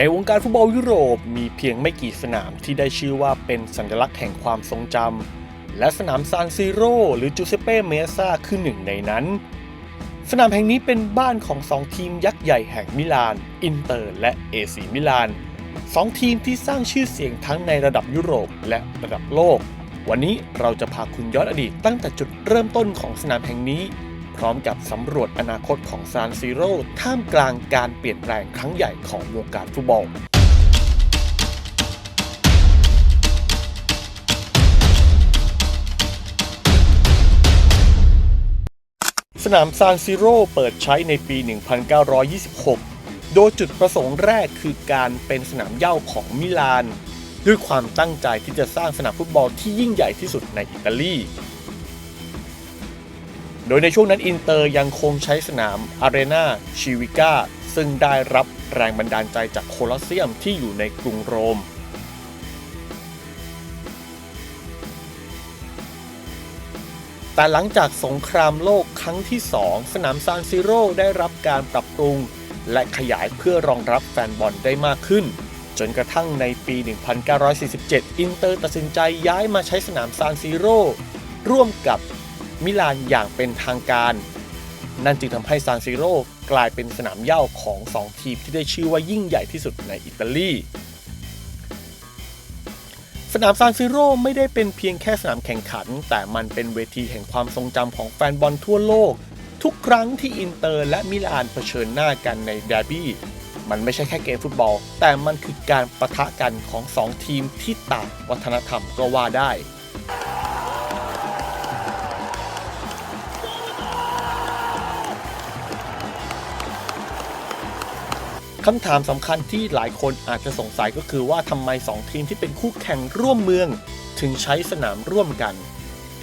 ในวงการฟุตบอลยุโรปมีเพียงไม่กี่สนามที่ได้ชื่อว่าเป็นสัญลักษณ์แห่งความทรงจำ และสนามซานซิโรหรือจูเซเป้เมซ่าคือหนึ่งในนั้น สนามแห่งนี้เป็นบ้านของสองทีมยักษ์ใหญ่แห่งมิลาน อินเตอร์ และเอซีมิลานสองทีมที่สร้างชื่อเสียงทั้งในระดับยุโรปและระดับโลก วันนี้เราจะพาคุณย้อนอดีตตั้งแต่จุดเริ่มต้นของสนามแห่งนี้ พร้อมกับสำรวจอนาคตของซานซิโร่ท่ามกลางการเปลี่ยนแปลงครั้งใหญ่ของวงการฟุตบอลสนามซานซิโร่เปิดใช้ในปี 1926 โดยจุดประสงค์แรกคือการเป็นสนามเย้าของมิลาน ด้วยความตั้งใจที่จะสร้างสนามฟุตบอลที่ยิ่งใหญ่ที่สุดในอิตาลี โดยในช่วงนั้นอินเตอร์ยังคงใช้สนามอารีนาชิวิก้าซึ่งได้รับแรงบันดาลใจจากโคลอสเซียมที่อยู่ในกรุงโรม แต่หลังจากสงครามโลกครั้งที่ 2 สนามซานซิโร่ได้รับการปรับปรุง และขยายเพื่อรองรับแฟนบอลได้มากขึ้น จนกระทั่งในปี 1947 อินเตอร์ตัดสินใจย้ายมาใช้สนามซานซิโร่ร่วมกับ มิลานอย่างเป็นทางการ นั่นจึงทำให้ซานซิโร่กลายเป็นสนามเย้าของ 2 ทีมที่ได้ชื่อว่ายิ่งใหญ่ที่สุดในอิตาลีสนามซานซิโร่ไม่ได้เป็นเพียงแค่สนามแข่งขัน แต่มันเป็นเวทีแห่งความทรงจำของแฟนบอลทั่วโลก ทุกครั้งที่อินเตอร์และมิลานเผชิญหน้ากันในเดร์บี้ มันไม่ใช่แค่เกมฟุตบอล แต่มันคือการประทะกันของ 2 ทีมที่ต่างวัฒนธรรมก็ว่าได้ คำถามสำคัญที่หลายคนอาจจะสงสัยก็คือว่าทำไม 2 ทีมที่เป็นคู่แข่งร่วมเมือง ถึงใช้สนามร่วมกัน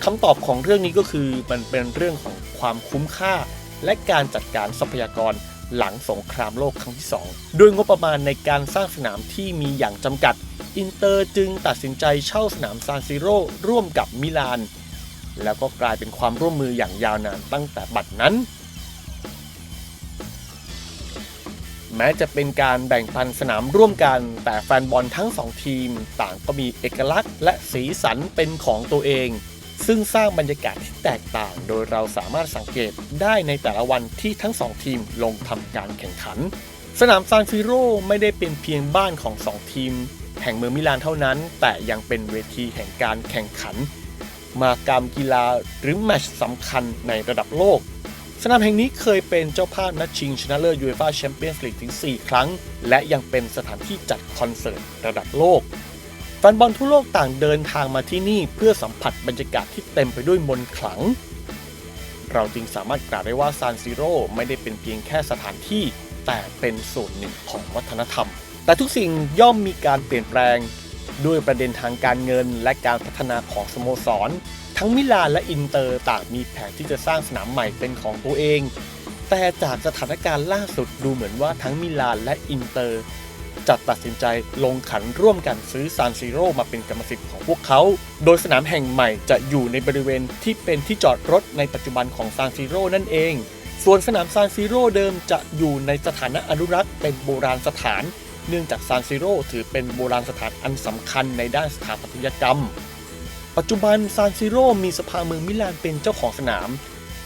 คำตอบของเรื่องนี้ก็คือมันเป็นเรื่องของความคุ้มค่า และการจัดการทรัพยากรหลังสงครามโลกครั้งที่ 2 ด้วยงบประมาณในการสร้างสนามที่มีอย่างจำกัด อินเตอร์จึงตัดสินใจเช่าสนามซานซิโร่ร่วมกับมิลาน แล้วก็กลายเป็นความร่วมมืออย่างยาวนานตั้งแต่บัดนั้น แม้จะเป็นการแบ่งปันสนามร่วมกัน แต่แฟนบอลทั้งสองทีม ต่างก็มีเอกลักษณ์และสีสันเป็นของตัวเอง ซึ่งสร้างบรรยากาศที่แตกต่าง โดยเราสามารถสังเกตได้ในแต่ละวันที่ทั้งสองทีมลงทำการแข่งขัน สนามซานซิโร่ไม่ได้เป็นเพียงบ้านของสองทีม แห่งเมืองมิลานเท่านั้น แต่ยังเป็นเวทีแห่งการแข่งขัน มากรรมกีฬาหรือแมตช์สำคัญในระดับโลก สนามแห่งนี้เคยเป็นเจ้าภาพนัดชิงชนะเลิศยูเอฟ่าแชมเปี้ยนส์ลีกถึง 4 ครั้ง และยังเป็นสถานที่จัดคอนเสิร์ตระดับโลกแฟนบอลทั่วโลกต่างเดินทางมาที่นี่เพื่อสัมผัสบรรยากาศที่เต็มไปด้วยมนต์ขลัง เราจึงสามารถกล่าวได้ว่าซานซิโร่ไม่ได้เป็นเพียงแค่สถานที่ แต่เป็นส่วนหนึ่งของวัฒนธรรม แต่ทุกสิ่งย่อมมีการเปลี่ยนแปลง ด้วยประเด็นทางการเงินและการพัฒนาของสโมสร ทั้งมิลานและอินเตอร์ต่างมีแผนที่จะสร้างสนามใหม่เป็นของตัวเอง แต่จากสถานการณ์ล่าสุดดูเหมือนว่าทั้งมิลานและอินเตอร์จะตัดสินใจลงขันร่วมกันซื้อซานซิโร่มาเป็นกรรมสิทธิ์ของพวกเขา โดยสนามแห่งใหม่จะอยู่ในบริเวณที่เป็นที่จอดรถในปัจจุบันของซานซิโร่นั่นเอง ส่วนสนามซานซิโร่เดิมจะอยู่ในสถานะอนุรักษ์เป็นโบราณสถาน เนื่องจากซานซิโร่ถือเป็นโบราณสถานอันสำคัญในด้านสถาปัตยกรรม ปัจจุบันซานซิโร่มีสภาเมืองมิลานเป็นเจ้าของสนาม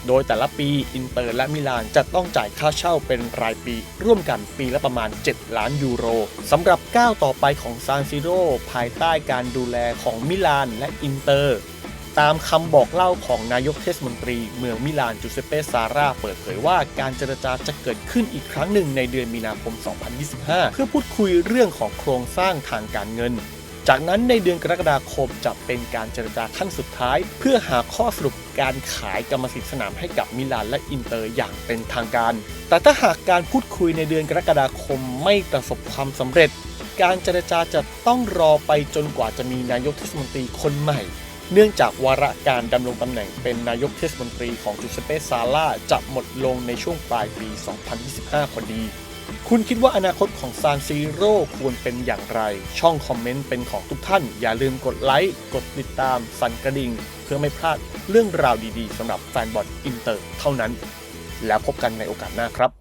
โดยแต่ละปีอินเตอร์และมิลานจะต้องจ่ายค่าเช่าเป็นรายปี ร่วมกันปีละประมาณ 7 ล้านยูโรสำหรับก้าวต่อไปของซานซิโร่ภายใต้การดูแลของมิลานและอินเตอร์ ตามคำบอกเล่าของนายกเทศมนตรี เมืองมิลานจูเซเปซาร่าเปิดเผยว่าการเจรจาจะเกิดขึ้นอีกครั้งหนึ่งในเดือนมีนาคม 2025 เพื่อพูดคุยเรื่องของโครงสร้างทางการเงิน จากนั้นในเดือนกรกฎาคมจะเป็นการเจรจาขั้นสุดท้าย เพื่อหาข้อสรุปการขายกรรมสิทธิ์สนามให้กับมิลานและอินเตอร์อย่างเป็นทางการ แต่ถ้าหากการพูดคุยในเดือนกรกฎาคมไม่ประสบความสำเร็จ การเจรจาจะต้องรอไปจนกว่าจะมีนายกเทศมนตรีคนใหม่ เนื่องจากวาระการดำรงตำแหน่งเป็นนายกเทศมนตรีของจูเซเปซาร่าจะหมดลงในช่วงปลายปี 2025 พอดี คุณคิดว่าอนาคตของซานซีโร่ควรเป็นอย่างไร ช่องคอมเมนต์เป็นของทุกท่าน อย่าลืมกดไลค์ กดติดตาม สั่นกระดิ่ง เพื่อไม่พลาดเรื่องราวดีๆสำหรับแฟนบอลอินเตอร์เท่านั้น แล้วพบกันในโอกาสหน้าครับ